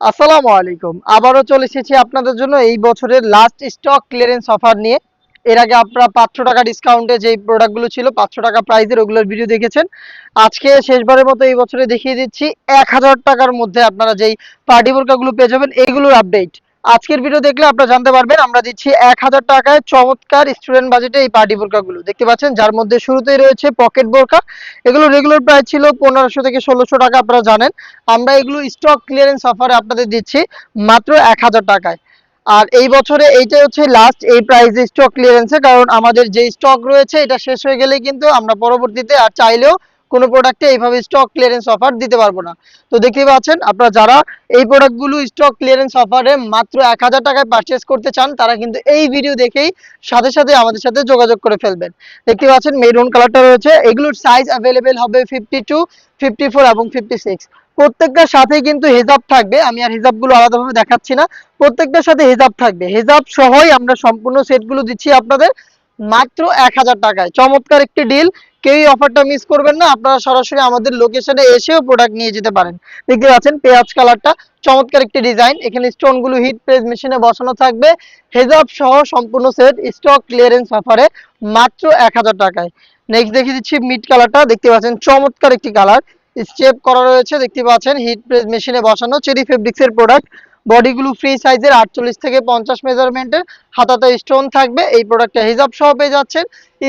আসসালামু আলাইকুম। আবারও চলে এসেছি আপনাদের জন্য এই বছরের লাস্ট স্টক ক্লিয়ারেন্স অফার নিয়ে। এর আগে আপনারা পাঁচশো টাকা ডিসকাউন্টে যে প্রোডাক্টগুলো ছিল, পাঁচশো টাকা প্রাইসের ওগুলোর ভিডিও দেখেছেন। আজকে শেষবারের মতো এই বছরে দেখিয়ে দিচ্ছি, এক হাজার টাকার মধ্যে আপনারা যেই পার্টি বোরকাগুলো পেয়ে যাবেন, এগুলোর আপডেট আজকের ভিডিও দেখলে আপনারা জানতে পারবেন, আমরা দিচ্ছি এক হাজার টাকায় চমৎকার স্টুডেন্ট বাজেটে এই পার্টি বোরকাগুলো দেখতে পাচ্ছেন, যার মধ্যে শুরুতেই রয়েছে পকেট বোরকা এগুলো রেগুলার প্রাইস ছিল পনেরোশো থেকে ষোলোশো টাকা, আপনারা জানেন। আমরা এগুলো স্টক ক্লিয়ারেন্স অফারে আপনাদের দিচ্ছি মাত্র এক হাজার টাকায়। আর এই বছরে এইটাই হচ্ছে লাস্ট এই প্রাইসে স্টক ক্লিয়ারেন্সে কারণ আমাদের যে স্টক রয়েছে, এটা শেষ হয়ে গেলে কিন্তু আমরা পরবর্তীতে আর চাইলেও কোনো প্রোডাক্টে এইভাবে স্টক ক্লিয়ারেন্স অফার দিতে পারব না। তো দেখতেই পাচ্ছেন, আপনারা যারা এই প্রোডাক্টগুলো স্টক ক্লিয়ারেন্স অফারে মাত্র এক হাজার টাকায় পারচেস করতে চান, তারা কিন্তু এই ভিডিও দেখেই সাথে সাথে আমাদের সাথে যোগাযোগ করে ফেলবেন। দেখতে পাচ্ছেন মেরুন কালারটা রয়েছে, এগুলোর সাইজ অ্যাভেলেবেল হবে ফিফটি টু ফিফটি ফোর এবং ফিফটি সিক্স প্রত্যেকটার সাথে কিন্তু হিজাব থাকবে, আমি আর হিজাবগুলো আলাদাভাবে দেখাচ্ছি না, প্রত্যেকটার সাথে হিজাব থাকবে। হিজাব সহই আমরা সম্পূর্ণ সেটগুলো দিচ্ছি আপনাদের মাত্র এক হাজার টাকায়। চমৎকার একটি ডিল কেউই অফারটা মিস করবেন না। আপনারা সরাসরি আমাদের লোকেশনে এসেও প্রোডাক্ট নিয়ে যেতে পারেন। দেখতে পাচ্ছেন পেঁয়াজ কালারটা। চমৎকার একটি ডিজাইন এখানে স্টোনগুলো হিট প্রেস মেশিনে বসানো থাকবে। হেজাব সহ সম্পূর্ণ সেট স্টক ক্লিয়ারেন্স অফারে মাত্র এক হাজার টাকায়। নেক্সট দেখে দিচ্ছি মিড কালারটা দেখতে পাচ্ছেন চমৎকার একটি কালার স্টেপ করা রয়েছে। দেখতে পাচ্ছেন হিট প্রেস মেশিনে বসানো। চেরি ফেব্রিক্সের প্রোডাক্ট বডিগুলো ফ্রি সাইজের আটচল্লিশ থেকে পঞ্চাশ মেজারমেন্টের, হাতাতে স্টোন থাকবে, এই প্রোডাক্টটা হিজাব সহ পেয়ে যাচ্ছেন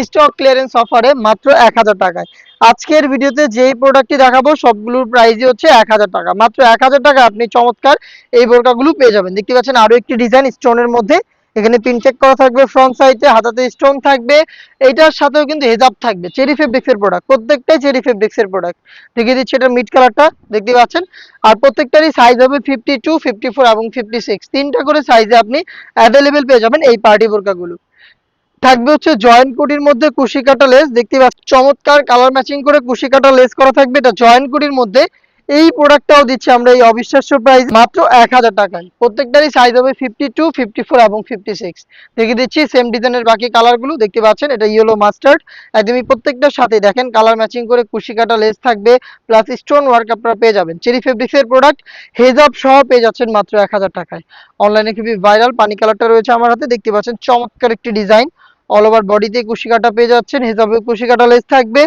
স্টক ক্লিয়ারেন্স অফারে মাত্র এক হাজার টাকায়। আজকের ভিডিওতে যেই প্রোডাক্টটি দেখাবো, সবগুলোর প্রাইসই হচ্ছে এক হাজার টাকা। মাত্র এক হাজার টাকা আপনি চমৎকার এই বোরকাগুলো পেয়ে যাবেন। দেখতে পাচ্ছেন আরও একটি ডিজাইন স্টোনের মধ্যে। এখানে পিনটেক করা থাকবে ফ্রন্ট সাইডে হাতাতে স্টোন থাকবে এটার সাথেও কিন্তু হেজাব থাকবে চেরি ফেব্রিক্স এর প্রোডাক্ট প্রত্যেকটাই চেরি ফেব্রিক্স এর প্রোডাক্ট দেখিয়ে দিচ্ছি এটা মিড কালারটা দেখতে পাচ্ছেন? আর প্রত্যেকটারই সাইজ হবে ফিফটি টু ফিফটি ফোর এবং ফিফটি সিক্স তিনটা করে সাইজে আপনি অ্যাভেলেবেল পেয়ে যাবেন এই পার্টি বোরকাগুলো। থাকবে হচ্ছে জয়েন্ট কুটির মধ্যে কুশি কাটা লেস দেখতে পাচ্ছেন? চমৎকার কালার ম্যাচিং করে কুশি কাটা লেস করা থাকবে। এটা জয়েন্ট কুটির মধ্যে এই প্রোডাক্টটাও দিচ্ছি আমরা, এই অবিশ্বাস্য প্রাইস মাত্র এক হাজার টাকায়। প্রত্যেকটারই সাইজ হবে ফিফটি টু ফিফটি ফোর এবং ফিফটি সিক্স দেখে দিচ্ছি সেম ডিজাইনের বাকি কালারগুলো দেখতে পাচ্ছেন, এটা ইয়েলো মাস্টার্ড একদমই প্রত্যেকটার সাথে দেখেন কালার ম্যাচিং করে কুশি কাটা লেস থাকবে প্লাস স্টোন ওয়ার্ক আপনারা পেয়ে যাবেন। চেরি ফেব্রিক্স এর প্রোডাক্ট হেজাব সহ পেয়ে যাচ্ছেন মাত্র এক হাজার টাকায়। অনলাইনে খুবই ভাইরাল পানি কালারটা রয়েছে আমার হাতে, দেখতে পাচ্ছেন, চমৎকার একটি ডিজাইন অল ওভার বডিতে কুশি কাটা পেয়ে যাচ্ছেন হিসাবে কুশি কাটা লেস থাকবে,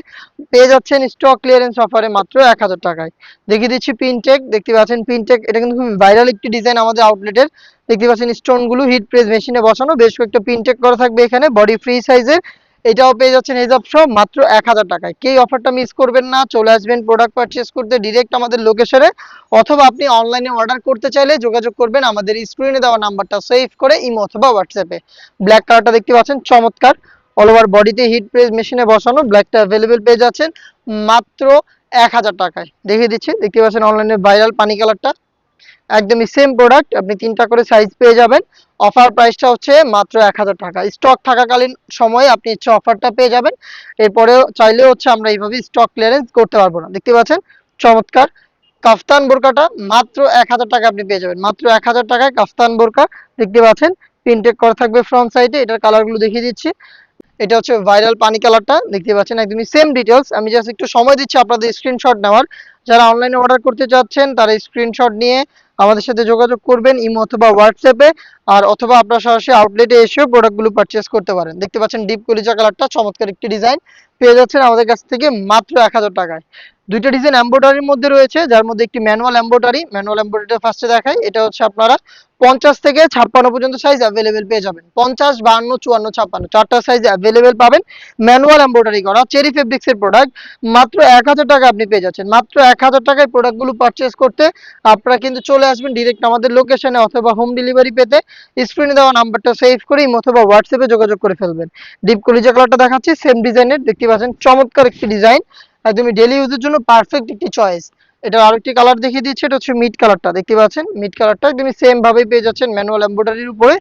পেয়ে যাচ্ছেন স্টক ক্লিয়ারেন্স অফারে মাত্র এক হাজার টাকায়। দেখিয়ে দিচ্ছি পিনটেক দেখতে পাচ্ছেন পিনটেক এটা কিন্তু খুবই ভাইরাল একটি ডিজাইন আমাদের আউটলেটের দেখতে পাচ্ছেন স্টোনগুলো হিট প্রেস মেশিনে বসানো, বেশ কয়েকটা পিনটেক করা থাকবে এখানে বডি ফ্রি সাইজের এটাও পেয়ে যাচ্ছেন হিজাব সহ মাত্র এক হাজার টাকায়। কেই অফারটা মিস করবেন না, চলে আসবেন প্রোডাক্ট পারচেস করতে ডিরেক্ট আমাদের লোকেশনে অথবা আপনি অনলাইনে অর্ডার করতে চাইলে যোগাযোগ করবেন আমাদের স্ক্রিনে দেওয়া নাম্বারটা সেভ করে ইমো অথবা হোয়াটসঅ্যাপে ব্ল্যাক কালারটা দেখতে পাচ্ছেন, চমৎকার। অল ওভার বডিতে হিট প্রেস মেশিনে বসানো ব্ল্যাকটা অ্যাভেলেবেল পেয়ে যাচ্ছেন, মাত্র এক হাজার টাকায়। দেখিয়ে দিচ্ছি, দেখতে পাচ্ছেন অনলাইনে ভাইরাল পানি কালারটা একদমই সেম প্রোডাক্ট আপনি তিনটা করে সাইজ পেয়ে যাবেন। অফার প্রাইসটা হচ্ছে মাত্র এক হাজার টাকা। স্টক থাকাকালীন সময়ে আপনি হচ্ছে অফারটা পেয়ে যাবেন। এরপরেও চাইলে হচ্ছে আমরা এইভাবে স্টক ক্লিয়ারেন্স করতে পারব না। দেখতে পাচ্ছেন? চমৎকার। কাফতান বোরকাটা মাত্র এক হাজার টাকা আপনি পেয়ে যাবেন। মাত্র এক হাজার টাকায় কাফতান বোরকা। দেখতে পাচ্ছেন? প্রিন্টেক করা থাকবে ফ্রন্ট সাইডে এটার কালারগুলো দেখিয়ে দিচ্ছি। এটা হচ্ছে ভাইরাল পানি কালারটা, দেখতে পাচ্ছেন একদমই সেম ডিটেলস আমি জাস্ট একটু সময় দিচ্ছি আপনাদের স্ক্রিনশট নেওয়ার। যারা অনলাইনে অর্ডার করতে চাচ্ছেন, তারা স্ক্রিনশট নিয়ে আমাদের সাথে যোগাযোগ করবেন ইমো অথবা হোয়াটসঅ্যাপে, আর অথবা আপনারা সরাসরি আউটলেটে এসেও প্রোডাক্টগুলো পারচেস করতে পারেন। দেখতে পাচ্ছেন ডিপ কলিজা কালারটা, চমৎকার একটি ডিজাইন পেয়ে যাচ্ছেন আমাদের কাছ থেকে মাত্র এক হাজার টাকায়। দুইটা ডিজাইন এম্ব্রয়ডারির মধ্যে রয়েছে, যার মধ্যে একটি ম্যানুয়াল এম্ব্রয়ডারি ম্যানুয়াল এম্ব্রয়ডারিটা ফার্স্টে দেখাই। এটা হচ্ছে আপনারা পঞ্চাশ থেকে ছাপ্পান্ন পর্যন্ত সাইজ অ্যাভেলেবেল পেয়ে যাবেন। পঞ্চাশ বান্ন চুয়ান্ন, ছাপ্পান্ন, চারটা সাইজ অ্যাভেলেবেল পাবেন। ম্যানুয়াল এম্ব্রয়ডারি করা চেরি ফেব্রিক্স এর প্রোডাক্ট মাত্র এক হাজার টাকা আপনি পেয়ে যাচ্ছেন। মাত্র এক হাজার টাকায় প্রোডাক্টগুলো পারচেস করতে আপনারা কিন্তু চলে আসবেন ডিরেক্ট আমাদের লোকেশনে অথবা হোম ডেলিভারি পেতে। স্ক্রিনে দেওয়া নাম্বারটা সেভ করেই অথবা হোয়াটসঅ্যাপে যোগাযোগ করে ফেলবেন। ডিপ কলিজা কালারটা দেখাচ্ছি সেম ডিজাইনের দেখতে পাচ্ছেন, চমৎকার একটি ডিজাইন একদমই ডেলি ইউজের জন্য পারফেক্ট একটি চয়েস এটা আরেকটি কালার দেখিয়ে দিচ্ছি, এটা হচ্ছে মিড কালারটা দেখতে পাচ্ছেন? মিড কালারটা একদমই সেম ভাবেই পেয়ে যাচ্ছেন ম্যানুয়াল এমব্রয়ডারির উপরে,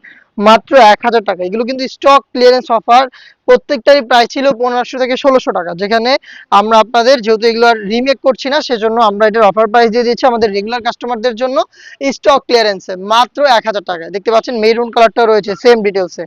মাত্র এক হাজার টাকা। এগুলো কিন্তু স্টক ক্লিয়ারেন্স অফার প্রত্যেকটারই প্রাইস ছিল পনেরোশো থেকে ষোলোশো টাকা। যেখানে আমরা আপনাদের, যেহেতু এগুলো আর রিমেক করছি না, সেজন্য আমরা এটার অফার প্রাইস দিয়ে দিচ্ছি আমাদের রেগুলার কাস্টমারদের জন্য স্টক ক্লিয়ারেন্সে মাত্র এক হাজার টাকায়। দেখতে পাচ্ছেন মেরুন কালারটা রয়েছে সেম ডিটেলসে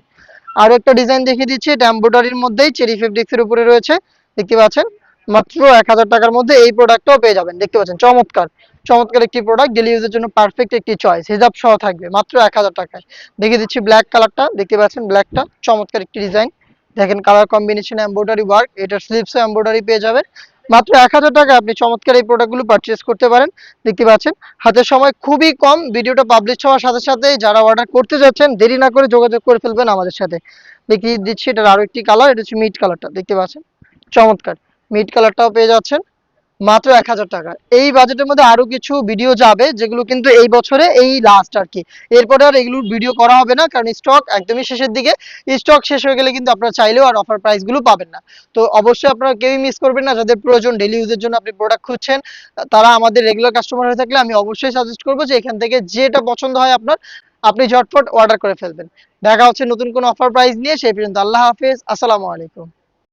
আরও একটা ডিজাইন দেখিয়ে দিচ্ছি, এটা এমব্রয়ডারির মধ্যেই চেরি ফেব্রিক্সের উপরে রয়েছে। দেখতে পাচ্ছেন মাত্র এক হাজার টাকার মধ্যে এই প্রোডাক্টটাও পেয়ে যাবেন। দেখতে পাচ্ছেন, চমৎকার। চমৎকার একটি প্রোডাক্ট ডেলি ইউজের জন্য পারফেক্ট একটি চয়েস হিজাব সহ থাকবে, মাত্র এক হাজার টাকায়। দেখে দিচ্ছি ব্ল্যাক কালারটা দেখতে পাচ্ছেন ব্ল্যাকটা চমৎকার একটি ডিজাইন দেখেন কালার কম্বিনেশন এমব্রয়ডারি ওয়ার্ক এটার স্লিপসও এমব্রয়ডারি পেয়ে যাবেন। মাত্র এক হাজার টাকা আপনি চমৎকার এই প্রোডাক্টগুলো পারচেস করতে পারেন। দেখতে পাচ্ছেন, হাতের সময় খুবই কম, ভিডিওটা পাবলিশ হওয়ার সাথে সাথে যারা অর্ডার করতে যাচ্ছেন, দেরি না করে যোগাযোগ করে ফেলবেন আমাদের সাথে। দেখিয়ে দিচ্ছি, এটার আরও একটি কালার এটা হচ্ছে মিট কালারটা দেখতে পাচ্ছেন? চমৎকার। মিট কালারটাও পেয়ে যাচ্ছেন। মাত্র এক হাজার টাকা। এই বাজেটের মধ্যে আরও কিছু ভিডিও যাবে, যেগুলো কিন্তু এই বছরে, এই লাস্ট আর কি। এরপরে আর এগুলোর ভিডিও করা হবে না, কারণ স্টক একদমই শেষের দিকে। স্টক শেষ হয়ে গেলে কিন্তু আপনারা চাইলেও আর অফার প্রাইসগুলো পাবেন না। তো অবশ্যই আপনারা কেউই মিস করবেন না, যাদের প্রয়োজন ডেলি ইউজের জন্য আপনি প্রোডাক্ট খুঁজছেন, তারা আমাদের রেগুলার কাস্টমার হয়ে থাকলে আমি অবশ্যই সাজেস্ট করব যে এখান থেকে যেটা পছন্দ হয় আপনার, আপনি ঝটফট অর্ডার করে ফেলবেন। দেখা হচ্ছে নতুন কোনো অফার প্রাইস নিয়ে, সেই পর্যন্ত আল্লাহ হাফেজ, আসসালামু আলাইকুম।